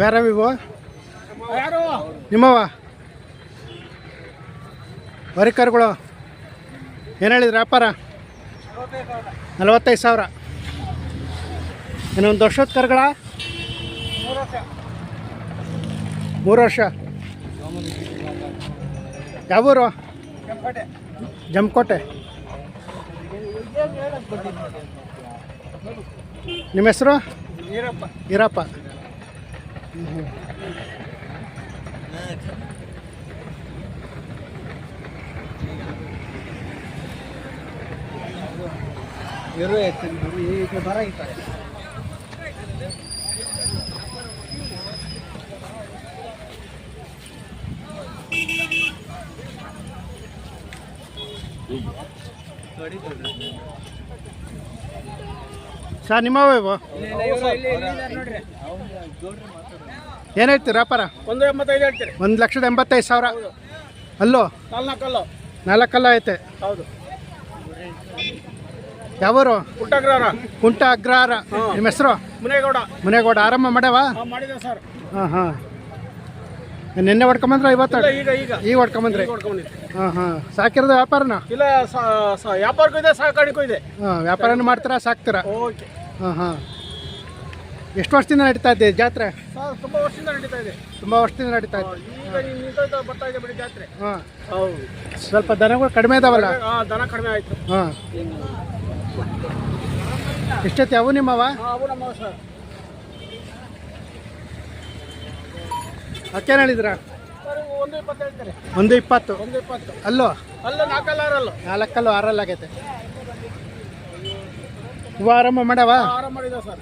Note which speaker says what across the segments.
Speaker 1: ಬೇರೆ ಇವು
Speaker 2: ಯಾರು?
Speaker 1: ನಿಮ್ಮವ ವರಿಕರ್ಗಳು ಏನು ಹೇಳಿದ್ರಿ ವ್ಯಾಪಾರ? ನಲವತ್ತೈದು ಸಾವಿರ. ಇನ್ನೊಂದು ವರ್ಷದ ಕರ್ಗಳ? ಮೂರು ವರ್ಷ. ಯಾವೂರು ಜಮ್ಕೋಟೆ. ನಿಮ್ಮ ಹೆಸರು?
Speaker 2: ಈರಪ್ಪ.
Speaker 1: ಈರಪ್ಪ.
Speaker 2: ಇರು ಈಗ ಬರ ಇದ್ದಾರೆ
Speaker 1: ಸರ್ ನಿಮ್ಮವ ಇವು ಏನು ಹೇಳ್ತೀರಾ ವ್ಯಾಪಾರ
Speaker 2: ಒಂದು ಎಂಬತ್ತೈದು ಹೇಳ್ತೀರಿ.
Speaker 1: ಒಂದು ಲಕ್ಷದ ಎಂಬತ್ತೈದು ಸಾವಿರ. ಅಲ್ಲೋ?
Speaker 2: ನಾಲ್ಕಲ್ಲು.
Speaker 1: ನಾಲ್ಕಲ್ಲ ಐತೆ.
Speaker 2: ಹೌದು.
Speaker 1: ಯಾವೂರು?
Speaker 2: ಪುಟ್ಟಗ್ರಹಣ
Speaker 1: ಕುಂಟ ಅಗ್ರಹಾರ ನಿಮ್ಮ ಹೆಸರು?
Speaker 2: ಮುನೇಗೌಡ.
Speaker 1: ಮುನೇಗೌಡ. ಆರಂಭ ಮಾಡ್ಯಾವ?
Speaker 2: ಮಾಡಿದೆ ಸರ್.
Speaker 1: ಹಾಂ ಹಾಂ. ನಿನ್ನೆ ಹೊಡ್ಕೊಂಬಂದ್ರ ಇವತ್ತು
Speaker 2: ಈಗ ಈಗ.
Speaker 1: ಈಗ ಹೊಡ್ಕೊಂಬಂದ್ರಿ? ಹಾಂ ಹಾಂ. ಸಾಕಿರೋದು ವ್ಯಾಪಾರನ?
Speaker 2: ಇಲ್ಲ ವ್ಯಾಪಾರಕ್ಕೂ ಇದೆ ಸಾಕಾಣಿಕೂ ಇದೆ.
Speaker 1: ಹಾಂ ವ್ಯಾಪಾರನೂ ಮಾಡ್ತೀರಾ ಸಾಕ್ತೀರಾ?
Speaker 2: ಓಕೆ.
Speaker 1: ಹಾಂ ಹಾಂ. ಎಷ್ಟು ವರ್ಷದಿಂದ ನಡೀತಾ ಇದೆ ಜಾತ್ರೆ?
Speaker 2: ಸರ್ ತುಂಬ ವರ್ಷದಿಂದ ನಡೀತಾ ಇದೆ.
Speaker 1: ತುಂಬ ವರ್ಷದಿಂದ ನಡೀತಾ ಇದೆ.
Speaker 2: ಈಗ ನೀವು ಬರ್ತಾ ಇದೆ ಬಿಡಿ ಜಾತ್ರೆ.
Speaker 1: ಹಾಂ.
Speaker 2: ಹೌದು.
Speaker 1: ಸ್ವಲ್ಪ ದನಗಳು ಕಡಿಮೆ ಇದಾವಲ್ಲ?
Speaker 2: ಹಾಂ ದನ ಕಡಿಮೆ ಆಯ್ತು.
Speaker 1: ಹಾಂ. ಎಷ್ಟೈತಿ ಅವು ನಿಮ್ಮವ?
Speaker 2: ಹಾಂ ಅವು ನಮ್ಮ ಸರ್.
Speaker 1: ಅಕ್ಕೇನು ಹೇಳಿದ್ರ?
Speaker 2: ಸರ್ ಇವು ಒಂದು ಇಪ್ಪತ್ತು ಹೇಳ್ತಾರೆ.
Speaker 1: ಒಂದು ಇಪ್ಪತ್ತು?
Speaker 2: ಒಂದು ಇಪ್ಪತ್ತು.
Speaker 1: ಅಲ್ಲೋ?
Speaker 2: ಅಲ್ಲ ನಾಲ್ಕಲ್ಲಾರಲ್ಲ
Speaker 1: ನಾಲ್ಕಲ್ಲು ಆರಲ್ಲ ಆಗೈತೆ. ಇವು ಆರಂಭ ಮಾಡವಾ?
Speaker 2: ಆರಾಮ ಮಾಡಿದ ಸರ್.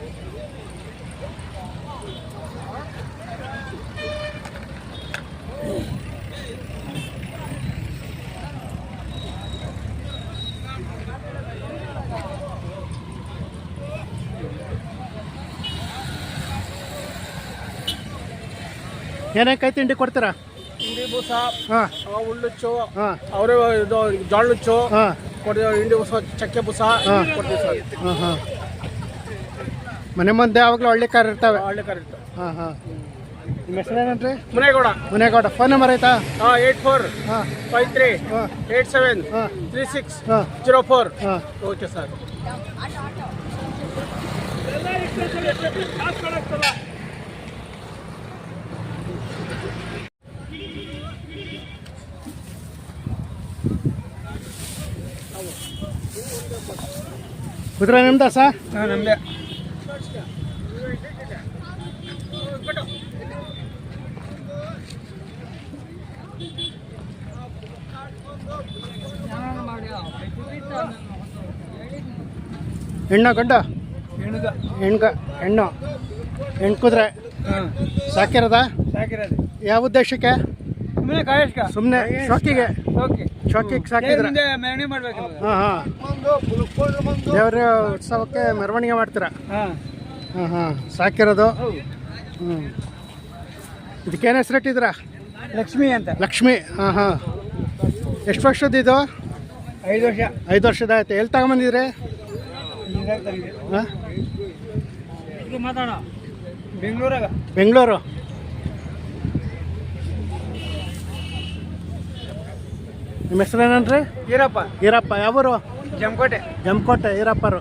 Speaker 1: ಏನೇ ಕೈ ತಿಂಡಿ ಕೊಡ್ತೀರಾ?
Speaker 2: ಹಿಂಡಿ ಬೂಸ
Speaker 1: ಹಾಂ.
Speaker 2: ಆ, ಉಳ್ಳುಚ್ಚು
Speaker 1: ಹಾಂ.
Speaker 2: ಅವರೇ ಇದು ಜೋಳುಚ್ಚು
Speaker 1: ಹಾಂ.
Speaker 2: ಕೊಡ್ತೀವಿ ಹಿಂಡಿ ಬೂಸ ಚಕ್ಕೆ ಬೂಸ?
Speaker 1: ಹಾಂ.
Speaker 2: ಕೊಡ್ತೀವಿ ಸರ್.
Speaker 1: ಹಾಂ ಹಾಂ. ಮನೆ ಮುಂದೆ ಯಾವಾಗಲೂ ಹಳ್ಳಿ ಕಾರ್ ಇರ್ತವೆ.
Speaker 2: ಹಳ್ಳಿ ಕರೀತು
Speaker 1: ಹಾಂ ಹಾಂ. ನಿಮ್ಮ ಹೆಸರೇನೇನ್ರಿ
Speaker 2: ಮುನೇಗೌಡ.
Speaker 1: ಮುನೇಗೌಡ. ಫೋನ್ ನಂಬರ್ ಆಯ್ತಾ?
Speaker 2: ಹಾಂ ಏಯ್ಟ್ ಫೋರ್
Speaker 1: ಹಾಂ.
Speaker 2: ಫೈವ್ ತ್ರೀ
Speaker 1: ಹಾಂ.
Speaker 2: ಏಯ್ಟ್ ಸೆವೆನ್
Speaker 1: ಹಾಂ.
Speaker 2: ತ್ರೀ ಸಿಕ್ಸ್
Speaker 1: ಹಾಂ.
Speaker 2: Zero four.
Speaker 1: ಹಾಂ.
Speaker 2: Okay sir.
Speaker 1: ಕುದುರೆ ನಿಮ್ದ ಸ?
Speaker 2: ಹಾಂ ನಮ್ಮದೇ
Speaker 1: ಹೆಣ್ಣ ಗಂಡ?
Speaker 2: ಹೆಣ್ಗ.
Speaker 1: ಹೆಣ್ಣು. ಹೆಣ್ಣು ಕುದುರೆ. ಸಾಕಿರೋದು. ಯಾವ ಉದ್ದೇಶಕ್ಕೆ?
Speaker 2: ಸುಮ್ಮನೆ ಕಾಯಸ್ಕ
Speaker 1: ಸುಮ್ಮನೆ ಶೋಕಿಗೆ. ಶೋಕಿಗೆ ಸಾಕಿದ್ರೆ.
Speaker 2: ಮೆರವಣಿಗೆ
Speaker 1: ಹಾಂ ಹಾಂ. ದೇವರ ಉತ್ಸವಕ್ಕೆ ಮೆರವಣಿಗೆ ಮಾಡ್ತೀರಾ?
Speaker 2: ಹಾಂ.
Speaker 1: ಹಾಂ ಹಾಂ. ಸಾಕಿರೋದು? ಹ್ಞೂ ಇದಕ್ಕೇನು ಹೆಸರಿಟ್ಟಿದ್ದೀರಾ?
Speaker 2: ಲಕ್ಷ್ಮಿ ಅಂತ.
Speaker 1: ಲಕ್ಷ್ಮಿ ಹಾಂ ಹಾಂ. ಎಷ್ಟು ವರ್ಷದ ಇದು?
Speaker 2: ಐದು ವರ್ಷ.
Speaker 1: ಐದು ವರ್ಷದ ಆಯ್ತು. ಎಲ್ಲಿ ತಗೊಂಬಂದಿದ್ರಿ?
Speaker 2: ಬೆಂಗಳೂರಾಗ.
Speaker 1: ಬೆಂಗಳೂರು. ನಿಮ್ಮ ಹೆಸರೇನನ್ರಿ
Speaker 2: ಈರಪ್ಪ.
Speaker 1: ಈರಪ್ಪ. ಯಾವರು?
Speaker 2: ಜಮಕೋಟೆ.
Speaker 1: ಜಮಕೋಟೆ ಈರಪ್ಪರು.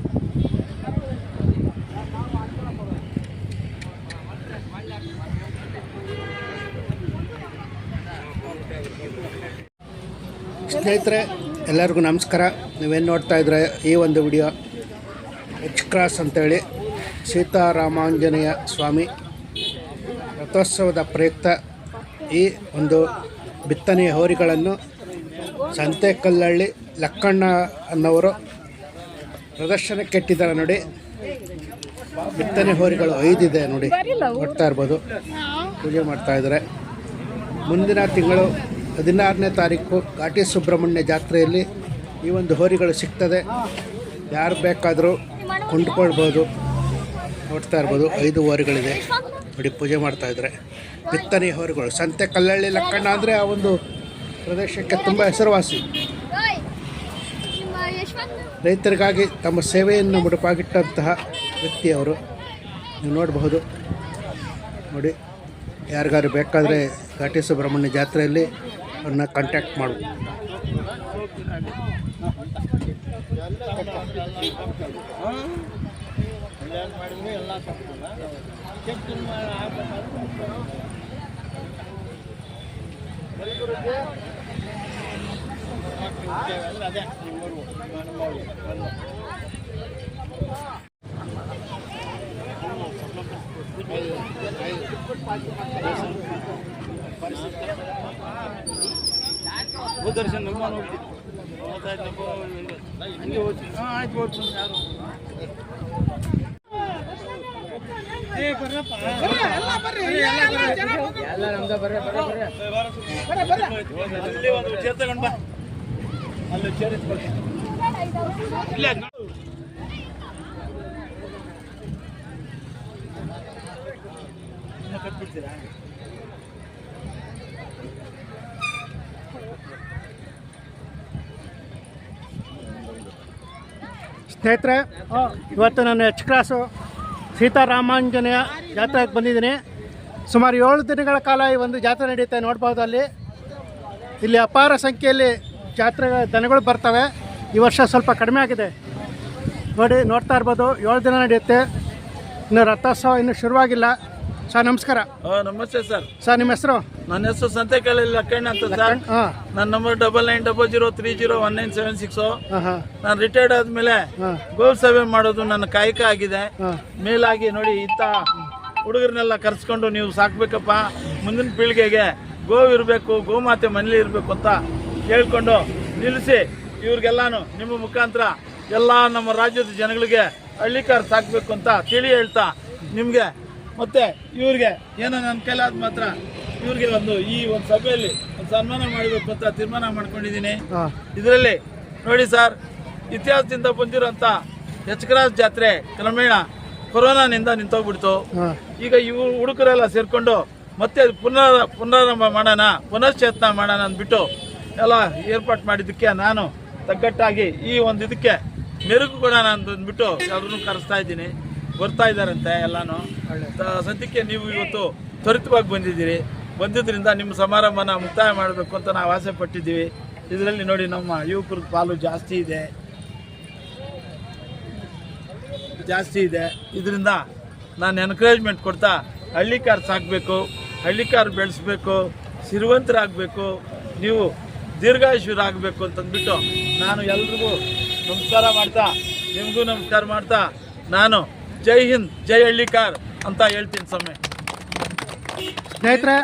Speaker 1: ಸ್ನೇಹಿತರೆ ಎಲ್ಲರಿಗೂ ನಮಸ್ಕಾರ. ನೀವೇನು ನೋಡ್ತಾ ಇದ್ರೆ ಈ ಒಂದು ವಿಡಿಯೋ ಎಚ್ ಕ್ರಾಸ್ ಅಂತೇಳಿ ಸೀತಾರಾಮಾಂಜನೇಯ ಸ್ವಾಮಿ ರಥೋತ್ಸವದ ಪ್ರಯುಕ್ತ ಈ ಒಂದು ಬಿತ್ತನೆಯ ಹೋರಿಗಳನ್ನು ಸಂತೆಕಲ್ಲಹಳ್ಳಿ ಲಕ್ಕಣ್ಣ ಅನ್ನೋರು ಪ್ರದರ್ಶನಕ್ಕೆ ಇಟ್ಟಿದ್ದಾರೆ ನೋಡಿ. ಬಿತ್ತನೆ ಹೋರಿಗಳು ಐದಿದೆ ನೋಡಿ. ನೋಡ್ತಾ ಇರ್ಬೋದು. ಪೂಜೆ ಮಾಡ್ತಾ ಇದ್ದಾರೆ. ಮುಂದಿನ ತಿಂಗಳು ಹದಿನಾರನೇ ತಾರೀಕು ಘಾಟಿ ಸುಬ್ರಹ್ಮಣ್ಯ ಜಾತ್ರೆಯಲ್ಲಿ ಈ ಒಂದು ಹೋರಿಗಳು ಸಿಗ್ತದೆ. ಯಾರು ಬೇಕಾದರೂ ಕೊಂಡ್ಕೊಳ್ಬೋದು. ನೋಡ್ತಾ ಇರ್ಬೋದು. ಐದು ಹೋರಿಗಳಿದೆ. ನೋಡಿ, ಪೂಜೆ ಮಾಡ್ತಾ ಇದ್ದಾರೆ. ಬಿತ್ತನೆ ಹೋರಿಗಳು. ಸಂತೆ ಕಲ್ಲಳ್ಳಿ ಲಕ್ಕಣ್ಣ ಅಂದರೆ ಆ ಒಂದು ಪ್ರದೇಶಕ್ಕೆ ತುಂಬ ಹೆಸರುವಾಸಿ. ರೈತರಿಗಾಗಿ ತಮ್ಮ ಸೇವೆಯನ್ನು ಮುಡುಪಾಗಿಟ್ಟಂತಹ ವ್ಯಕ್ತಿ ಅವರು. ನೀವು ನೋಡಬಹುದು. ನೋಡಿ, ಯಾರಿಗಾದ್ರು ಬೇಕಾದರೆ ಘಾಟಿ ಸುಬ್ರಹ್ಮಣ್ಯ ಜಾತ್ರೆಯಲ್ಲಿ ಅವ್ರನ್ನ ಕಾಂಟ್ಯಾಕ್ಟ್ ಮಾಡು.
Speaker 3: ದರ್ಶನ್ ನಮ್ಮ ನೋಡಿ ಹಂಗೆ ಹೋಗ್ತೀನಿ ಹಾಂ ಆಯ್ತು ಹೋಗ್ತೀನಿ ಯಾರು ಅಲ್ಲಿ ಒಂದು ಚೇರ್ ತಗೊಂಡ್ ಬಾ ಅಲ್ಲಿ ಚೇರ್ ಇಟ್ಕೊಳ್ಳಿ ಇಲ್ಲ ನೋಡು. ಇನ್ನು ಕಟ್ಬಿಡ್ತೀರಾ
Speaker 1: ಸ್ನೇಹಿತರೆ ಇವತ್ತು ನಾನು ಎಚ್ ಕ್ರಾಸು ಸೀತಾರಾಮಾಂಜನೇಯ ಜಾತ್ರೆಗೆ ಬಂದಿದ್ದೀನಿ. ಸುಮಾರು ಏಳು ದಿನಗಳ ಕಾಲ ಈ ಒಂದು ಜಾತ್ರೆ ನಡೆಯುತ್ತೆ ನೋಡ್ಬೋದು ಅಲ್ಲಿ ಇಲ್ಲಿ ಅಪಾರ ಸಂಖ್ಯೆಯಲ್ಲಿ ಜಾತ್ರೆ ದನಗಳು ಬರ್ತವೆ. ಈ ವರ್ಷ ಸ್ವಲ್ಪ ಕಡಿಮೆ ಆಗಿದೆ. ನೋಡಿ, ನೋಡ್ತಾ ಇರ್ಬೋದು, ಏಳು ದಿನ ನಡೆಯುತ್ತೆ. ಇನ್ನು ರಥೋತ್ಸವ ಇನ್ನೂ ಶುರುವಾಗಿಲ್ಲ. ಸರ್ ನಮಸ್ಕಾರ.
Speaker 3: ಆ, ನಮಸ್ತೆ ಸರ್.
Speaker 1: ಸರ್ ನಿಮ್ಮ ಹೆಸರು?
Speaker 3: ನನ್ನ ಹೆಸರು ಸಂತೆಕಾಳಿ ಲಕ್ಕಣ್ಣ ಅಂತ ಸರ್.
Speaker 1: ಹಾಂ.
Speaker 3: ನನ್ನ number double nine double zero three zero one nine seven six
Speaker 1: ಹಾಂ ಹಾಂ.
Speaker 3: ನಾನು ರಿಟೈರ್ಡ್ ಆದ್ಮೇಲೆ
Speaker 1: ಗೋಲ್
Speaker 3: ಗೋ ಸೇವೆ ಮಾಡೋದು ನನ್ನ ಕಾಯಕ ಆಗಿದೆ.
Speaker 1: ಹಾಂ.
Speaker 3: ಮೇಲಾಗಿ ನೋಡಿ ಇಂಥ ಹುಡುಗರನ್ನೆಲ್ಲ ಕರ್ಸ್ಕೊಂಡು ನೀವು ಸಾಕ್ಬೇಕಪ್ಪ. ಮುಂದಿನ ಪೀಳಿಗೆಗೆ ಗೋ ಇರಬೇಕು ಗೋಮಾತೆ ಮನೇಲಿ ಇರಬೇಕು ಅಂತ ಹೇಳ್ಕೊಂಡು ನಿಲ್ಲಿಸಿ ಇವ್ರಿಗೆಲ್ಲಾನು ನಿಮ್ಮ ಮುಖಾಂತರ ಎಲ್ಲ ನಮ್ಮ ರಾಜ್ಯದ ಜನಗಳಿಗೆ ಹಳ್ಳಿಕಾರ್ ಸಾಕ್ಬೇಕು ಅಂತ ತಿಳಿ ಹೇಳ್ತಾ ನಿಮಗೆ ಮತ್ತೆ ಇವ್ರಿಗೆ ಏನೋ ನನ್ನ ಕೈಲಾದ ಮಾತ್ರ ಇವ್ರಿಗೆ ಒಂದು ಈ ಒಂದು ಸಭೆಯಲ್ಲಿ ಒಂದು ಸನ್ಮಾನ ಮಾಡಬೇಕು ಅಂತ ತೀರ್ಮಾನ ಮಾಡ್ಕೊಂಡಿದ್ದೀನಿ. ಇದರಲ್ಲಿ ನೋಡಿ ಸರ್ ಇತಿಹಾಸದಿಂದ ಬಂದಿರೋಂಥ ಎಚ್ಕರಾಜ್ ಜಾತ್ರೆ ಕ್ರಮೇಣ ಕೊರೋನಾನಿಂದ ನಿಂತೋಗ್ಬಿಡ್ತು. ಈಗ ಇವು ಹುಡುಗರೆಲ್ಲ ಸೇರ್ಕೊಂಡು ಮತ್ತೆ ಪುನರ್ ಪುನರಾರಂಭ ಮಾಡೋಣ ಪುನಶ್ಚೇತನ ಮಾಡೋಣ ಅಂದ್ಬಿಟ್ಟು ಎಲ್ಲ ಏರ್ಪಾಟ್ ಮಾಡಿದ್ದಕ್ಕೆ ನಾನು ತಗ್ಗಟ್ಟಾಗಿ ಈ ಒಂದು ಇದಕ್ಕೆ ಮೆರುಗು ಕೊಡೋಣ ಅಂತ ಎಲ್ಲರೂ ಕರೆಸ್ತಾ ಇದ್ದೀನಿ. ಬರ್ತಾ ಇದ್ದಾರಂತೆ ಎಲ್ಲಾನು. ಸದ್ಯಕ್ಕೆ ನೀವು ಇವತ್ತು ತ್ವರಿತವಾಗಿ ಬಂದಿದ್ದೀರಿ. ಬಂದಿದ್ದರಿಂದ ನಿಮ್ಮ ಸಮಾರಂಭನ ಮುಕ್ತಾಯ ಮಾಡಬೇಕು ಅಂತ ನಾವು ಆಸೆ ಪಟ್ಟಿದ್ದೀವಿ ಇದರಲ್ಲಿ ನೋಡಿ ನಮ್ಮ ಯುವಕರ ಪಾಲು ಜಾಸ್ತಿ ಇದೆ. ಜಾಸ್ತಿ ಇದೆ. ಇದರಿಂದ ನಾನು ಎನ್ಕರೇಜ್ಮೆಂಟ್ ಕೊಡ್ತಾ ಹಳ್ಳಿಕಾರ್ ಸಾಕಬೇಕು ಹಳ್ಳಿಕಾರ್ ಬೆಳೆಸ್ಬೇಕು, ಸಿರಿವಂತರಾಗಬೇಕು, ನೀವು ದೀರ್ಘಾಯುಷ್ಯರಾಗಬೇಕು ಅಂತಂದ್ಬಿಟ್ಟು ನಾನು ಎಲ್ರಿಗೂ ನಮಸ್ಕಾರ ಮಾಡ್ತಾ, ನಿಮಗೂ ನಮಸ್ಕಾರ ಮಾಡ್ತಾ, ನಾನು ಜೈ ಹಿಂದ್, ಜೈ ಹಳ್ಳಿಕಾರ್ ಅಂತ ಹೇಳ್ತೀನಿ ಸ್ವಾಮಿ.
Speaker 1: ಸ್ನೇಹಿತರೆ,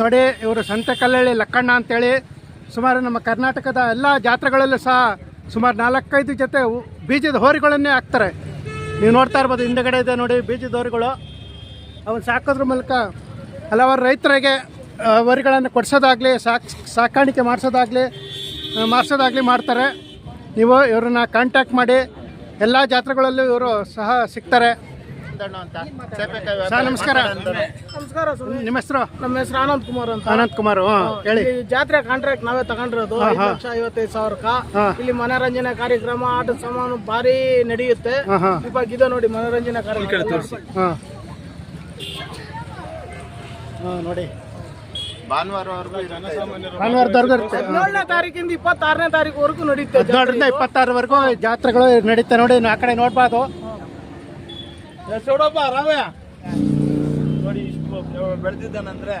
Speaker 1: ನೋಡಿ, ಇವರು ಸಂತೆ ಕಲ್ಲಳ್ಳಿ ಲಕ್ಕಣ್ಣ ಅಂತೇಳಿ, ಸುಮಾರು ನಮ್ಮ ಕರ್ನಾಟಕದ ಎಲ್ಲ ಜಾತ್ರೆಗಳಲ್ಲೂ ಸಹ ಸುಮಾರು ನಾಲ್ಕೈದು ಜೊತೆ ಬೀಜದ ಹೋರಿಗಳನ್ನೇ ಹಾಕ್ತಾರೆ. ನೀವು ನೋಡ್ತಾ ಇರ್ಬೋದು, ಹಿಂದೆಗಡೆ ಇದೆ ನೋಡಿ ಬೀಜದ ಹೋರಿಗಳು. ಅವನ್ನ ಸಾಕೋದ್ರ ಮೂಲಕ ಹಲವಾರು ರೈತರಿಗೆ ಹೋರಿಗಳನ್ನು ಕೊಡಿಸೋದಾಗಲಿ, ಸಾಕ್, ಸಾಕಾಣಿಕೆ ಮಾಡಿಸೋದಾಗಲಿ ಮಾಡಿಸೋದಾಗಲಿ ಮಾಡ್ತಾರೆ. ನೀವು ಇವ್ರನ್ನ ಕಾಂಟ್ಯಾಕ್ಟ್ ಮಾಡಿ, ಎಲ್ಲ ಜಾತ್ರೆಗಳಲ್ಲೂ ಇವರು ಸಹ ಸಿಗ್ತಾರೆ. ಸರ್ ನಮಸ್ಕಾರ.
Speaker 2: ನಮಸ್ಕಾರ
Speaker 1: ನಿಮ್ಮ ಹೆಸರು?
Speaker 2: ನಮ್ಮ ಹೆಸರು ಆನಂದ್ ಕುಮಾರ್ ಅಂತ.
Speaker 1: ಅನಂತ್ ಕುಮಾರ್ ಹೇಳಿ.
Speaker 2: ಈ ಜಾತ್ರೆ ಕಾಂಟ್ರಾಕ್ಟ್ ನಾವೇ ತಗೊಂಡಿರೋದು. ಐದು ಲಕ್ಷ ಐವತ್ತೈದು ಸಾವಿರಕ್ಕ. ಇಲ್ಲಿ ಮನೋರಂಜನೆ ಕಾರ್ಯಕ್ರಮ ಆಟ ಸಾಮಾನು ಭಾರಿ ನಡೆಯುತ್ತೆ. ಇವಾಗ ಇದೆ ನೋಡಿ ಮನೋರಂಜನೆ ಕಾರ್ಯಕ್ರಮ.
Speaker 1: ನೋಡಿ. ಭಾನುವಾರದವರೆಗೂ ಇರುತ್ತೆ.
Speaker 2: ಹದಿನೇಳನೇ ತಾರೀಕಿಂದ ಇಪ್ಪತ್ತಾರನೇ ತಾರೀಕುವರೆಗೂ ನಡೆಯುತ್ತೆ
Speaker 1: ಹದಿನೇಳರಿಂದ ಇಪ್ಪತ್ತಾರವರೆಗೂ ಜಾತ್ರೆಗಳು ನಡೀತಾ ನೋಡಿ ಆ ಕಡೆ ನೋಡ್ಬೋದು.
Speaker 3: ಚೌಡಪ್ಪ ರಾಮಯ್ಯ. ನೋಡಿ ಇಷ್ಟು ಬೆಳೆದಿದ್ದಾನಂದ್ರೆ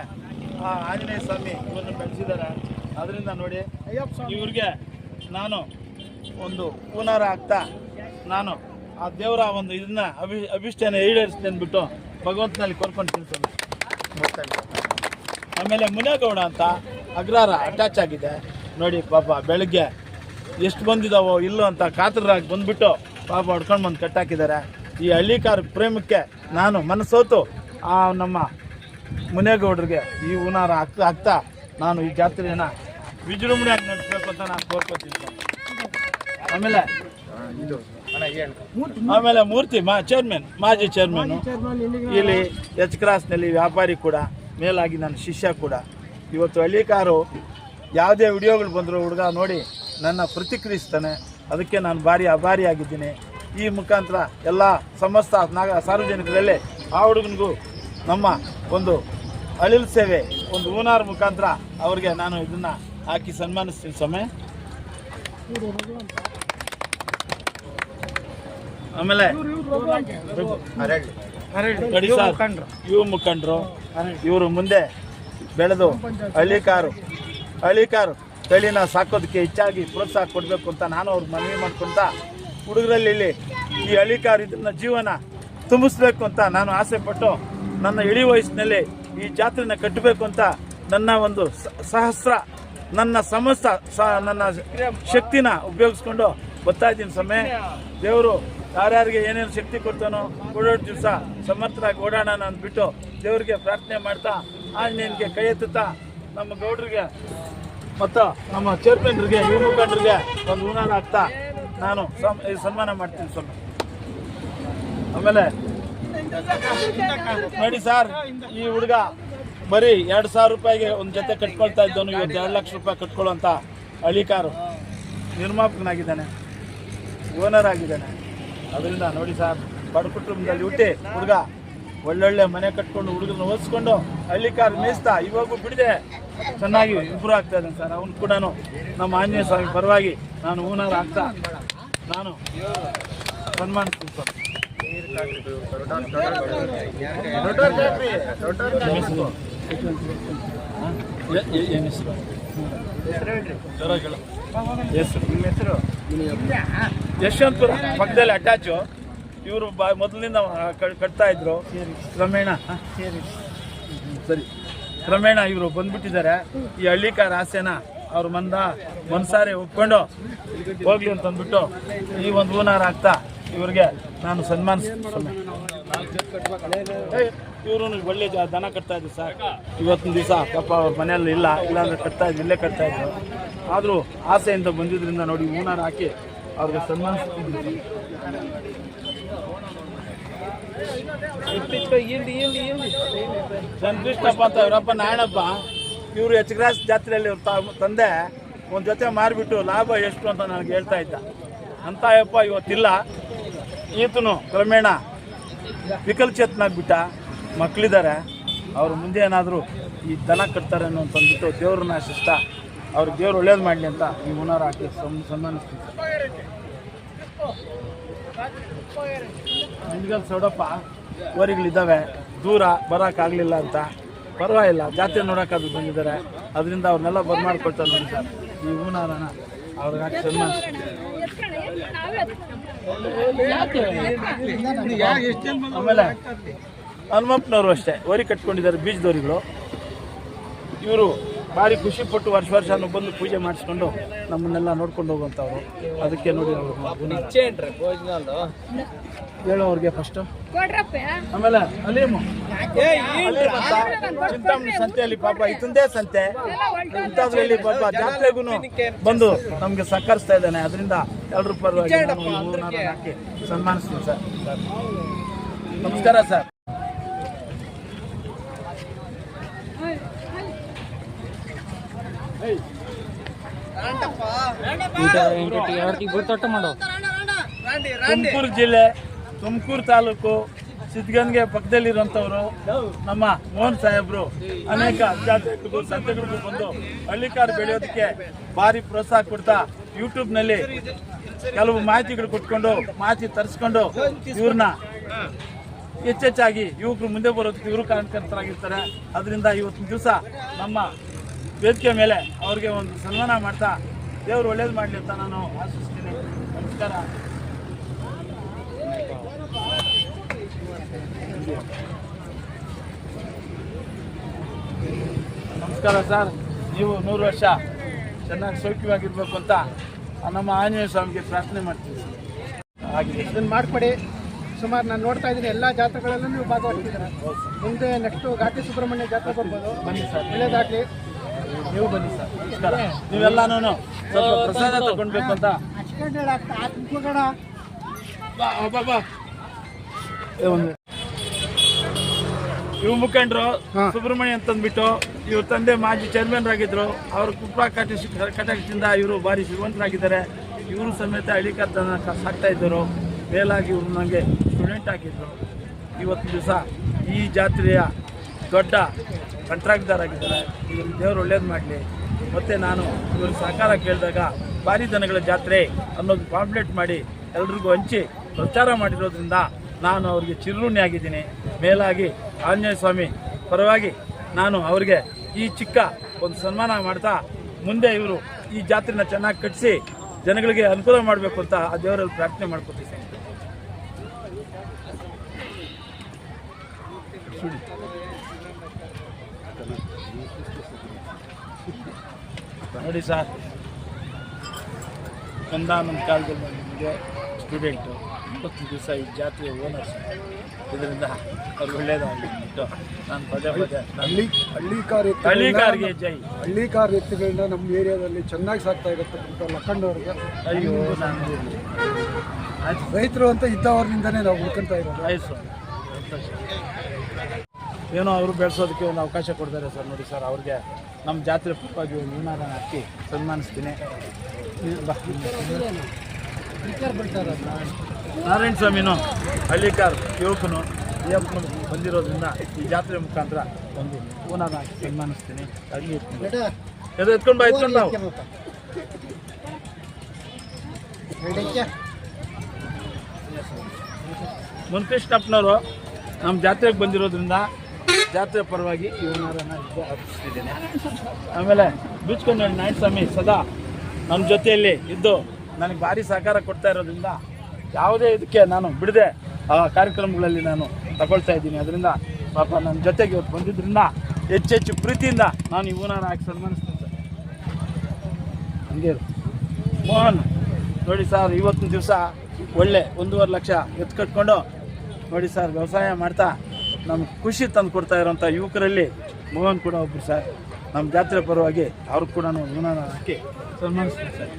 Speaker 3: ಆ ಆಂಜನೇಯ ಸ್ವಾಮಿ ಇವನ್ನು ಬೆಳೆಸಿದ್ದಾರೆ. ಅದರಿಂದ ನೋಡಿ ಇವ್ರಿಗೆ ನಾನು ಒಂದು ಹೂನಾರ ಆಗ್ತಾ ನಾನು ಆ ದೇವರ ಒಂದು ಇದನ್ನ ಅಭಿ ಅಭಿಷ್ಠಾನ ಈಡೇರಿಸ್ತೀನಿ ಅಂದ್ಬಿಟ್ಟು ಭಗವಂತನಲ್ಲಿ ಕೋರ್ಕೊಂಡು ತಿಳ್ಸೋದು ಆಮೇಲೆ ಮುನೇಗೌಡ ಅಂತ ಅಗ್ರಹಾರ ಅಟ್ಯಾಚ್ ಆಗಿದೆ. ನೋಡಿ ಪಾಪ ಬೆಳಗ್ಗೆ ಎಷ್ಟು ಬಂದಿದಾವೋ ಇಲ್ಲೋ ಅಂತ ಕಾತರಾಗಿ ಬಂದ್ಬಿಟ್ಟು ಪಾಪ ಹೊಡ್ಕೊಂಡು ಬಂದು ಕಟ್ಟಾಕಿದ್ದಾರೆ. ಈ ಹಳ್ಳಿಕಾರ ಪ್ರೇಮಕ್ಕೆ ನಾನು ಮನಸ್ಸೋತು ಆ ನಮ್ಮ ಮುನೇಗೌಡರಿಗೆ ಈ ಹುನಾರ ಹಾಕ್ತಾ ಹಾಕ್ತಾ ನಾನು ಈ ಜಾತ್ರೆಯನ್ನ ವಿಜೃಂಭಣೆಯಾಗಿ ನಡೆಸಬೇಕು ಅಂತ ನಾನು ಕೋರ್ಕೋತೀನಿ. ಆಮೇಲೆ ಆಮೇಲೆ ಮೂರ್ತಿ ಮಾ ಚೇರ್ಮನ್ ಮಾಜಿ ಚೇರ್ಮನ್ ಇಲ್ಲಿ ಎಚ್ ಕ್ರಾಸ್ನಲ್ಲಿ ವ್ಯಾಪಾರಿ ಕೂಡ ಮೇಲಾಗಿ ನನ್ನ ಶಿಷ್ಯ ಕೂಡ. ಇವತ್ತು ಹಳ್ಳಿಕಾರು ಯಾವುದೇ ವಿಡಿಯೋಗಳು ಬಂದರೂ ಹುಡುಗ ನೋಡಿ ನನ್ನ ಪ್ರತಿಕ್ರಿಯಿಸ್ತಾನೆ. ಅದಕ್ಕೆ ನಾನು ಭಾರಿ ಆಭಾರಿಯಾಗಿದ್ದೀನಿ. ಈ ಮುಖಾಂತರ ಎಲ್ಲ ಸಮಸ್ತ ನಾಗ ಸಾರ್ವಜನಿಕರಲ್ಲಿ ಆ ಹುಡುಗನಿಗೂ ನಮ್ಮ ಒಂದು ಅಳಿಲ್ ಸೇವೆ, ಒಂದು ಊನಾರ್ ಮುಖಾಂತರ ಅವರಿಗೆ ನಾನು ಇದನ್ನ ಹಾಕಿ ಸನ್ಮಾನಿಸ್ತೀನಿ ಸ್ವಾಮಿ. ಆಮೇಲೆ ಇವು ಮುಖಂಡರು, ಇವರು ಮುಂದೆ ಬೆಳೆದು ಹಳ್ಳಿ ಕಾರು ಹಳ್ಳಿ ಕಾರು ತಳಿನ ಸಾಕೋದಕ್ಕೆ ಹೆಚ್ಚಾಗಿ ಪ್ರೋತ್ಸಾಹ ಕೊಡಬೇಕು ಅಂತ ನಾನು ಅವ್ರಿಗೆ ಮನವಿ ಮಾಡ್ಕೊಂತ ಹುಡುಗರಲ್ಲಿ ಈ ಅಳಿಕಾರ ಇದನ್ನ ಜೀವನ ತುಂಬಿಸ್ಬೇಕು ಅಂತ ನಾನು ಆಸೆ ಪಟ್ಟು ನನ್ನ ಇಳಿ ವಯಸ್ಸಿನಲ್ಲಿ ಈ ಜಾತ್ರೆನ ಕಟ್ಟಬೇಕು ಅಂತ ನನ್ನ ಒಂದು ಸಹಸ್ರ, ನನ್ನ ಸಮಸ್ತ ನನ್ನ ಶಕ್ತಿನ ಉಪಯೋಗಿಸ್ಕೊಂಡು ಬರ್ತಾ ಇದ್ದೀನಿ ಸಮಯ ದೇವರು ಯಾರ್ಯಾರಿಗೆ ಏನೇನು ಶಕ್ತಿ ಕೊಡ್ತಾನೋ ಓಡಾಡೋ ದಿವಸ ಸಮರ್ಥರಾಗಿ ಓಡಾಡೋಣ ಅಂದ್ಬಿಟ್ಟು ದೇವರಿಗೆ ಪ್ರಾರ್ಥನೆ ಮಾಡ್ತಾ ಆಂಜನೇಯನಿಗೆ ಕೈ ಎತ್ತುತ್ತಾ ನಮ್ಮ ಗೌಡ್ರಿಗೆ ಮತ್ತು ನಮ್ಮ ಚೇರ್ಮನ್ರಿಗೆ ಯುವ ಮುಖಂಡರಿಗೆ ಒಂದು ಹೂನಾನ ಹಾಕ್ತಾ ನಾನು ಸನ್ಮಾನ ಮಾಡ್ತೀನಿ ಸ್ವಲ್ಪ. ಆಮೇಲೆ ನೋಡಿ ಸರ್, ಈ ಹುಡುಗ ಬರೀ ಎರಡು ಸಾವಿರ ರೂಪಾಯಿಗೆ ಒಂದು ಜೊತೆ ಕಟ್ಕೊಳ್ತಾ ಇದ್ದವನು, ಇವತ್ತು ಎರಡು ಲಕ್ಷ ರೂಪಾಯಿ ಕಟ್ಕೊಳ್ಳುವಂಥ ಹಳ್ಳಿಕಾರು ನಿರ್ಮಾಪಕನಾಗಿದ್ದಾನೆ ಓನರ್ ಆಗಿದ್ದಾನೆ. ಅದರಿಂದ ನೋಡಿ ಸರ್, ಬಡ ಕುಟುಂಬದಲ್ಲಿ ಹುಟ್ಟಿ ಹುಡುಗ ಒಳ್ಳೊಳ್ಳೆ ಮನೆ ಕಟ್ಕೊಂಡು ಹುಡುಗನ ಓದಿಸ್ಕೊಂಡು ಹಳ್ಳಿ ಕಾರ್ ಮೇಯಿಸ್ತಾ ಇವಾಗೂ ಬಿಡದೆ. ಚೆನ್ನಾಗಿ ಇಂಪ್ರೂವ್ ಆಗ್ತಾ ಇದ್ದಾನೆ ಸರ್. ಅವನು ಕೂಡ ನಮ್ಮ ಆಂಜನೇಯ ಸ್ವಾಮಿ ಪರವಾಗಿ ನಾನು ಓನರ್ ಆಗ್ತಾ ನಾನು ಸನ್ಮಾನಿಸ್ತೀನಿ ಸರ್ ನಿಮ್ಮ ಹೆಸರು? ಏನ್ ಹೆಸರು? ಯಶವಂತಪುರ ಪಕ್ಕದಲ್ಲಿ ಅಟ್ಯಾಚು ಇವರು ಬಾ ಮೊದಲಿಂದ ಕಟ್ತಾ ಇದ್ರು ಕ್ರಮೇಣ? ಸರಿ ಕ್ರಮೇಣ ಇವರು ಬಂದ್ಬಿಟ್ಟಿದ್ದಾರೆ ಈ ಹಳ್ಳಿಕಾರ ಆಸೆನ ಅವ್ರ ಮಂದ ಒಂದ್ಸಾರಿ ಒಪ್ಕೊಂಡು ಹೋಗ್ಲಿ ಅಂತ ಅಂದ್ಬಿಟ್ಟು ಈ ಒಂದು ಹೂನಾರ ಆಗ್ತಾ ಇವ್ರಿಗೆ ನಾನು ಸನ್ಮಾನ ಇವರು ಒಳ್ಳೆ ದನ ಕಟ್ತಾ ಇದ್ರು ಸರ್. ಇವತ್ತಿನ ದಿವಸ ಪಾಪ ಅವ್ರ ಮನೆಯಲ್ಲಿ ಇಲ್ಲ ಇಲ್ಲಾಂದ್ರೆ ಕಟ್ತಾ ಇದ್ರು ಇಲ್ಲೇ ಕಟ್ತಾ ಇದ್ರು. ಆದರೂ ಆಸೆಯಿಂದ ಬಂದಿದ್ರಿಂದ ನೋಡಿ ಹೂನಾರ ಹಾಕಿ ಅವ್ರಿಗೆ ಸನ್ಮಾನಿಸ್ತಿದ್ದೀನಿ ಚಂದ್ರಕೃಷ್ಣಪ್ಪ ಅಂತ ಇವರಪ್ಪ ನಾಯಣಪ್ಪ. ಇವರು ಎಚ್ ಜಾತ್ರೆಯಲ್ಲಿ ಇವ್ರ ತಾ- ತಂದೆ, ಒಂದು ಜೊತೆ ಮಾರಿಬಿಟ್ಟು ಲಾಭ ಎಷ್ಟು ಅಂತ ನನಗೆ ಹೇಳ್ತಾ ಇದ್ದ. ಅಂತ ಯಪ್ಪ, ಇವತ್ತಿಲ್ಲ. ಈತನು ಕ್ರಮೇಣ ವಿಕಲಚೇತನಾಗ್ಬಿಟ್ಟ. ಮಕ್ಕಳಿದ್ದಾರೆ ಅವ್ರ ಮುಂದೆ ಏನಾದರೂ ಈ ದನ ಕಟ್ತಾರೆ ಅನ್ನೋ ಅಂತ ಅಂದ್ಬಿಟ್ಟು ದೇವ್ರನ್ನ ಆಶಿಸ್ತಾ, ಅವ್ರ ದೇವ್ರು ಒಳ್ಳೇದು ಮಾಡಲಿ ಅಂತ ಈ ಹುನಾರ ಹಾಕಿ ಹಿಂದ್ಗಲ್ ಸೊಡಪ್ಪ ಓರಿಗಳಿದ್ದಾವೆ ದೂರ ಬರೋಕ್ಕಾಗಲಿಲ್ಲ ಅಂತ. ಪರವಾಗಿಲ್ಲ. ಜಾತ್ರೆ ನೋಡೋಕ್ಕಾದ್ರು ಬಂದಿದ್ದಾರೆ. ಅದರಿಂದ ಅವ್ರನ್ನೆಲ್ಲ ಬರ್ಮಾಡ್ಕೊಳ್ತಾರೆ ನೋಡಿ ಸರ್. ಈ ಹೂನಾರಣ ಅವ್ರಿಗೆ ಸನ್ಮಾನಿಸ್ತೀನಿ ಆಮೇಲೆ ಹನುಮಪ್ಪನವರು ಅಷ್ಟೇ. ಓರಿ ಕಟ್ಕೊಂಡಿದ್ದಾರೆ ಬೀಜದವರಿಗಳು ಇವರು ಭಾರಿ ಖುಷಿ ಪಟ್ಟು ವರ್ಷ ವರ್ಷ ಬಂದು ಪೂಜೆ ಮಾಡಿಸ್ಕೊಂಡು ನಮ್ಮನ್ನೆಲ್ಲ ನೋಡ್ಕೊಂಡು ಹೋಗುವಂಥವ್ರು. ಅದಕ್ಕೆ ನೋಡಿ ಅವರು ಹೇಳೋ ಅವ್ರಿಗೆ ಫಸ್ಟು ಆಮೇಲೆ ಅಲೀಮು. ಚಿಂತಾಮಣಿ ಸಂತೆಯಲ್ಲಿ ಪಾಪ ಇತಂದೇ ಸಂತೆ. ಇಂಥದ್ರಲ್ಲಿ ಪಾಪ ಜಾತ್ರೆಗೂ ಬಂದು ನಮಗೆ ಸಹಕರಿಸ್ತಾ ಇದ್ದಾನೆ. ಅದರಿಂದ ಎಲ್ಲರೂ ಪರವಾಗಿ ಸನ್ಮಾನಿಸ್ತೀನಿ ಸರ್. ನಮಸ್ಕಾರ ಈ ತುಮಕೂರು ಜಿಲ್ಲೆ, ತುಮಕೂರು ತಾಲೂಕು, ಸಿದ್ಧಗಂಗೆ ಪಕ್ಕದಲ್ಲಿರುವಂಥವ್ರು, ನಮ್ಮ ಮೋಹನ್ ಸಾಹೇಬ್ರು, ಅನೇಕ ಜಾತ್ರೆಗಳಿಗೂ ಸಂತೆಗಳಿಗೂ ಬಂದು ಹಳ್ಳಿಕಾರು ಬೆಳೆಯೋದಕ್ಕೆ ಭಾರಿ ಪ್ರೋತ್ಸಾಹ ಕೊಡ್ತಾ ಯೂಟ್ಯೂಬ್ನಲ್ಲಿ ಕೆಲವು ಮಾಹಿತಿಗಳು ಕೊಟ್ಕೊಂಡು, ಮಾಹಿತಿ ತರಿಸ್ಕೊಂಡು ಇವ್ರನ್ನ ಹೆಚ್ಚೆಚ್ಚಾಗಿ ಯುವಕರು ಮುಂದೆ ಬರೋದಕ್ಕೆ ಇವರು ಕಾರಣಕರ್ತರಾಗಿರ್ತಾರೆ ಅದರಿಂದ ಇವತ್ತಿನ ದಿವಸ ನಮ್ಮ ವೇದಿಕೆ ಮೇಲೆ ಅವ್ರಿಗೆ ಒಂದು ಸನ್ಮಾನ ಮಾಡ್ತಾ ದೇವ್ರು ಒಳ್ಳೇದು ಮಾಡಲಿ ಅಂತ ನಾನು ಆಶಿಸ್ತೀನಿ. ನಮಸ್ಕಾರ. ನಮಸ್ಕಾರ ಸರ್. ನೀವು ನೂರು ವರ್ಷ ಚೆನ್ನಾಗಿ ಸೌಖ್ಯವಾಗಿರ್ಬೇಕು ಅಂತ ನಮ್ಮ ಆಂಜನೇಯ ಸ್ವಾಮಿಗೆ ಪ್ರಾರ್ಥನೆ ಮಾಡ್ತೀವಿ ಹಾಗೆ. ಆಗಿದೆ
Speaker 1: ಇದನ್ನು ಮಾಡಿಕೊಡಿ. ಸುಮಾರು ನಾನು ನೋಡ್ತಾ ಇದ್ದೀನಿ ಎಲ್ಲ ಜಾತ್ರೆಗಳಲ್ಲೂ ನೀವು ಭಾಗವಹಿಸಿದ್ದೀರ ಮುಂದೆ ನೆಕ್ಸ್ಟು ಘಾಟಿ ಸುಬ್ರಹ್ಮಣ್ಯ ಜಾತ್ರೆ ಬರ್ಬೋದು.
Speaker 3: ಬನ್ನಿ ಸರ್.
Speaker 1: ಒಳ್ಳೇದಾಗಲಿ.
Speaker 3: ನೀವು ಬನ್ನಿ ಸರ್. ನಮಸ್ಕಾರ. ನೀವೆಲ್ಲಾನು ಸ್ವಲ್ಪ ಪ್ರಸಾದ ತಗೊಂಡ್ಬೇಕು ಅಂತ. ಇವ್ ಮುಖಂಡರು. ಸುಬ್ರಹ್ಮಣ್ಯ ಅಂತಂದ್ಬಿಟ್ಟು ಇವ್ರ ತಂದೆ ಮಾಜಿ ಚೇರ್ಮನ್ ಆಗಿದ್ರು. ಅವ್ರ ಕುಪ್ಪ ಕಟಾಕ್ಷದಿಂದ ಇವರು ಭಾರಿ ಶ್ರೀಮಂತರಾಗಿದ್ದಾರೆ. ಇವರು ಸಮೇತ ಹಳ್ಳಿ ದನ ಕ- ಸಾಕ್ತಾ ಇದ್ದರು. ಮೇಲಾಗಿ ಇವರು ನನಗೆ ಸ್ಟೂಡೆಂಟ್ ಆಗಿದ್ದರು ಇವತ್ತು ದಿವಸ ಈ ಜಾತ್ರೆಯ ದೊಡ್ಡ ಕಂಟ್ರಾಕ್ಟ್ದಾರ್ ಆಗಿದ್ದಾರೆ ಇವ್ರು ದೇವರು ಒಳ್ಳೇದು ಮಾಡಲಿ. ಮತ್ತು ನಾನು ಇವರು ಸಹಕಾರ ಕೇಳಿದಾಗ ಭಾರಿ ದನಗಳ ಜಾತ್ರೆ ಅನ್ನೋದು ಪಾಂಪ್ಲೆಟ್ ಮಾಡಿ ಎಲ್ರಿಗೂ ಹಂಚಿ ಪ್ರಚಾರ ಮಾಡಿರೋದ್ರಿಂದ ನಾನು ಅವರಿಗೆ ಚಿರುಣಿ ಆಗಿದ್ದೀನಿ. ಮೇಲಾಗಿ ಆಂಜನೇಯ ಸ್ವಾಮಿ ಪರವಾಗಿ ನಾನು ಅವರಿಗೆ ಈ ಚಿಕ್ಕ ಒಂದು ಸನ್ಮಾನ ಮಾಡ್ತಾ ಮುಂದೆ ಇವರು ಈ ಜಾತ್ರೆನ ಚೆನ್ನಾಗಿ ಕಟ್ಟಿಸಿ ಜನಗಳಿಗೆ ಅನುಕೂಲ ಮಾಡಬೇಕು ಅಂತ ಆ ದೇವರಲ್ಲಿ ಪ್ರಾರ್ಥನೆ ಮಾಡ್ಕೊತೀವಿ. ನೋಡಿ ಸರ್. ನಮ್ಮ ಕಾಲದಲ್ಲಿ ನಮಗೆ ಸ್ಟೂಡೆಂಟು ಇಪ್ಪತ್ತು ದಿವಸ ಈ ಜಾತಿಯ ಓನರ್ಸ್ ಇದರಿಂದ ಅವ್ರು ಒಳ್ಳೇದಾಗಲಿ ನಾನು ಪದೇ ಪದೇ
Speaker 4: ಹಳ್ಳಿ ಹಳ್ಳಿ ಕಾರ್ ಹಳ್ಳಿ
Speaker 3: ಕಾರ್ಗೆ ಜೈ.
Speaker 4: ಹಳ್ಳಿ ಕಾರ್ ಎತ್ತುಗಳನ್ನ ನಮ್ಮ ಏರಿಯಾದಲ್ಲಿ ಚೆನ್ನಾಗಿ ಸಾಕ್ತಾ ಇರತಕ್ಕಂಥ ಲಕ್ಕಂಡವ್ರಿಗೆ.
Speaker 3: ಅಯ್ಯೋ ನಾನು
Speaker 4: ರೈತರು ಅಂತ ಇದ್ದವ್ರಿಂದನೇ ನಾವು ಉಳ್ಕೊಂತ ಇರೋದು.
Speaker 3: ಆಯ್ತು ಸರ್. ಸಂತೋಷ. ಏನೋ ಅವರು ಬೆಳೆಸೋದಕ್ಕೆ ಒಂದು ಅವಕಾಶ ಕೊಡ್ತಾರೆ ಸರ್ ನೋಡಿ ಸರ್, ಅವ್ರಿಗೆ ನಮ್ಮ ಜಾತ್ರೆ ಪರವಾಗಿ ಒಂದು ವಿಮಾನ ಹಾಕಿ ಸನ್ಮಾನಿಸ್ತೀನಿ. ನಾರಾಯಣ ಸ್ವಾಮಿನು ಹಳ್ಳಿಕಾರ್ ಯುವಕನು ಯುವಕನು ಬಂದಿರೋದ್ರಿಂದ ಈ ಜಾತ್ರೆ ಮುಖಾಂತರ ಒಂದು ಹೂನಾರ ಹಾಕಿ ಸನ್ಮಾನಿಸ್ತೀನಿ. ಅಲ್ಲಿ ಎದು ಎತ್ಕೊಂಡು ಬಾ, ಎತ್ಕೊಂಡು ನಾವು ಮುನ್ಕೃಷ್ಣಪ್ಪನವರು ನಮ್ಮ ಜಾತ್ರೆಗೆ ಬಂದಿರೋದ್ರಿಂದ ಜಾತ್ರೆ ಪರವಾಗಿ ಇವನರನ್ನ ಅರ್ಪಿಸ್ತಿದ್ದೇನೆ. ಆಮೇಲೆ ಬೀಚ್ಕೊಂಡು ನಾರಾಯಣ ಸ್ವಾಮಿ ಸದಾ ನಮ್ಮ ಜೊತೆಯಲ್ಲಿ ಇದ್ದು ನನಗೆ ಭಾರಿ ಸಹಕಾರ ಕೊಡ್ತಾ ಇರೋದ್ರಿಂದ ಯಾವುದೇ ಇದಕ್ಕೆ ನಾನು ಬಿಡದೆ ಆ ಕಾರ್ಯಕ್ರಮಗಳಲ್ಲಿ ನಾನು ತಗೊಳ್ತಾ ಇದ್ದೀನಿ. ಅದರಿಂದ ಪಾಪ ನನ್ನ ಜೊತೆಗೆ ಇವತ್ತು ಬಂದಿದ್ದರಿಂದ ಹೆಚ್ಚೆಚ್ಚು ಪ್ರೀತಿಯಿಂದ ನಾನು ಇವನಾರ ಹಾಕಿ ಸನ್ಮಾನಿಸ್ತೀನಿ ಸರ್. ಹಂಗೆ ಮೋಹನ್, ನೋಡಿ ಸರ್, ಇವತ್ತಿನ ದಿವಸ ಒಳ್ಳೆ ಒಂದೂವರೆ ಲಕ್ಷ ಎತ್ತು ಕಟ್ಕೊಂಡು ನೋಡಿ ಸರ್, ವ್ಯವಸಾಯ ಮಾಡ್ತಾ ನಮ್ಗೆ ಖುಷಿ ತಂದು ಕೊಡ್ತಾ ಇರೋಂಥ ಯುವಕರಲ್ಲಿ ಮೋಹನ್ ಕೂಡ ಒಬ್ಬರು ಸರ್. ನಮ್ಮ ಜಾತ್ರೆ ಪರವಾಗಿ ಅವ್ರಿಗೆ ಕೂಡ ನಾವು ಋಣನ ಹಾಕಿ ಸನ್ಮಾನಿಸ್ತೀವಿ ಸರ್.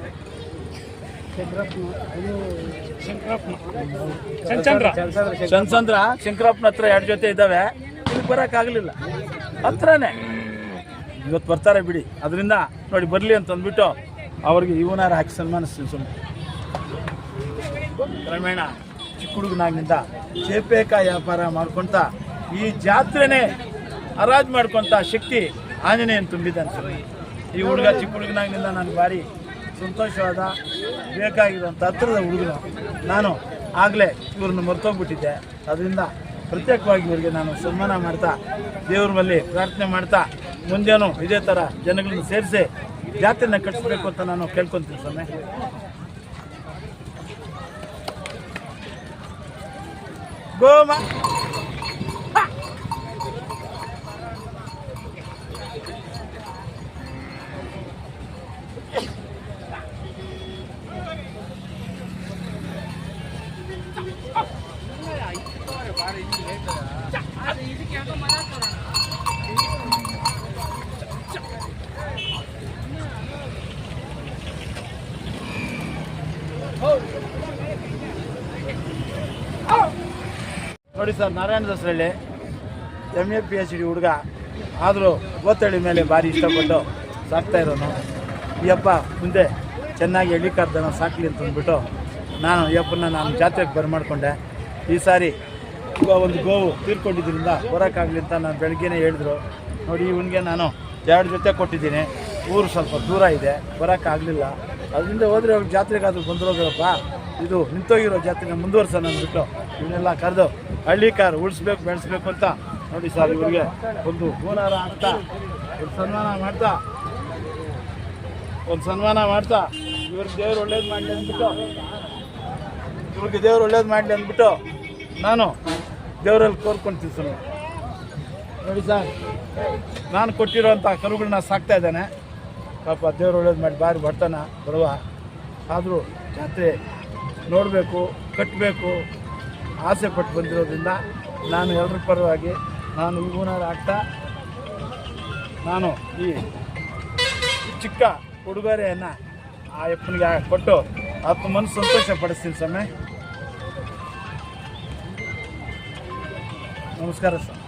Speaker 3: ಚಂದ್ರಚಂದ್ರ ಶಂಕರಪ್ಪನ ಹತ್ರ ಎರಡು ಜೊತೆ ಇದ್ದಾವೆ. ಇಲ್ಲಿ ಬರೋಕ್ಕಾಗಲಿಲ್ಲ ಹತ್ರನೇ. ಇವತ್ತು ಬರ್ತಾರೆ ಬಿಡಿ. ಅದರಿಂದ ನೋಡಿ ಬರಲಿ ಅಂತ ಅಂದ್ಬಿಟ್ಟು ಅವ್ರಿಗೆ ಇವನಾರ ಹಾಕಿ ಸನ್ಮಾನಿಸ್ತೀನಿ ಸುಮ್ಮನೆ ಕ್ರಮೇಣ ಚಿಕ್ಕ ಹುಡುಗನಾಗಿನಿಂದ ಚೇಪೇಕಾಯಿ ವ್ಯಾಪಾರ ಮಾಡ್ಕೊಂತ ಈ ಜಾತ್ರೆನೇ ಅರಾಜ್ ಮಾಡ್ಕೊಂತ ಶಕ್ತಿ ಆಂಜನೇಯನ್ ತುಂಬಿದಂತೆ ಈ ಹುಡುಗ ಚಿಕ್ಕ ಹುಡುಗನಾಗಿಂದ ನಾನು ಭಾರಿ ಸಂತೋಷವಾದ ಬೇಕಾಗಿರುವಂಥ ಹತ್ರದ ಹುಡುಗನು ನಾನು ಆಗಲೇ ಇವ್ರನ್ನ ಮರ್ತೋಗ್ಬಿಟ್ಟಿದ್ದೆ. ಅದರಿಂದ ಪ್ರತ್ಯೇಕವಾಗಿ ಇವರಿಗೆ ನಾನು ಸನ್ಮಾನ ಮಾಡ್ತಾ, ದೇವ್ರ ಮೇಲೆ ಪ್ರಾರ್ಥನೆ ಮಾಡ್ತಾ, ಮುಂದೇನು ಇದೇ ಥರ ಜನಗಳನ್ನ ಸೇರಿಸಿ ಜಾತ್ರೆನ ಕಟ್ಟಿಸ್ಬೇಕು ಅಂತ ನಾನು ಕೇಳ್ಕೊತೀನಿ ಸ್ವಾಮಿ. ಗೋಮ ನೋಡಿ sir Narayana Dasarahalli M A P H D ಹುಡುಗ. ಆದರೂ ಗೋತಳ್ಳಿ ಮೇಲೆ ಭಾರಿ ಇಷ್ಟಪಟ್ಟು ಸಾಕ್ತಾ ಇರೋನು. ಈ ಅಪ್ಪ ಮುಂದೆ ಚೆನ್ನಾಗಿ ಎಳ್ಳಿ ಕರ್ದನ ಸಾಕಲಿ ಅಂತ ಅಂದ್ಬಿಟ್ಟು ನಾನು ಈ ಹಬ್ಬನ ನಾನು ಜಾತ್ರೆಗೆ ಬರಮಾಡಿಕೊಂಡೆ. ಈ ಸಾರಿ ಒಂದು ಗೋವು ತೀರ್ಕೊಂಡಿದ್ದರಿಂದ ಬರೋಕ್ಕಾಗಲಿ ಅಂತ ನಾನು ಬೆಳಗ್ಗೆನೇ ಹೇಳಿದ್ರು. ನೋಡಿ, ಇವನಿಗೆ ನಾನು ಎರಡು ಜೊತೆ ಕೊಟ್ಟಿದ್ದೀನಿ. ಊರು ಸ್ವಲ್ಪ ದೂರ ಇದೆ, ಬರೋಕ್ಕಾಗಲಿಲ್ಲ. ಅದರಿಂದ ಹೋದರೆ ಅವ್ರಿಗೆ ಜಾತ್ರೆಗಾದ್ರೂ ಬಂದಿರೋದಪ್ಪ ಇದು ನಿಂತೋಗಿರೋ ಜಾತ್ರೆನ ಮುಂದುವರ್ಸೋಣ ಅಂದ್ಬಿಟ್ಟು ಇವನ್ನೆಲ್ಲ ಕರೆದು ಹಳ್ಳಿ ಕಾರ್ ಉಳಿಸ್ಬೇಕು, ಬೆಳೆಸ್ಬೇಕು ಅಂತ ನೋಡಿ ಸರ್ ಇವರಿಗೆ ಒಂದು ಹೂನಾರ ಆಗ್ತಾ, ಒಂದು ಸನ್ಮಾನ ಮಾಡ್ತಾ, ಒಂದು ಸನ್ಮಾನ ಮಾಡ್ತಾ, ಇವ್ರಿಗೆ ದೇವ್ರು ಒಳ್ಳೇದು ಮಾಡಲಿ ಅಂದ್ಬಿಟ್ಟು, ಇವ್ರಿಗೆ ದೇವ್ರು ಒಳ್ಳೇದು ಮಾಡಲಿ ಅಂದ್ಬಿಟ್ಟು ನಾನು ದೇವರಲ್ಲಿ ಕೋರ್ಕೊಂತೀನಿ ಸರ್. ನೋಡಿ ಸರ್, ನಾನು ಕೊಟ್ಟಿರೋಂಥ ಕರುಗಳನ್ನ ಸಾಕ್ತಾ ಇದ್ದಾನೆ. ಪಾಪ ದೇವ್ರು ಒಳ್ಳೇದು ಮಾಡಿ ಬಾರಿ ಬರ್ತನ ಬರುವ. ಆದರೂ ಜಾತ್ರೆ ನೋಡಬೇಕು ಕಟ್ಟಬೇಕು ಆಸೆ ಪಟ್ಟು ಬಂದಿರೋದ್ರಿಂದ ನಾನು ಎಲ್ಲರ ಪರವಾಗಿ ನಾನು ಹಾಕ್ತಾ ನಾನು ಈ ಚಿಕ್ಕ ಉಡುಗೊರೆಯನ್ನು ಆ ಅಪ್ಪನಿಗೆ ಕೊಟ್ಟು ಆತ್ಮ ಮನಸ್ಸು ಸಂತೋಷ ಪಡಿಸ್ತೀನಿ ಸ್ವಾಮಿ. ನಮಸ್ಕಾರ ಸರ್.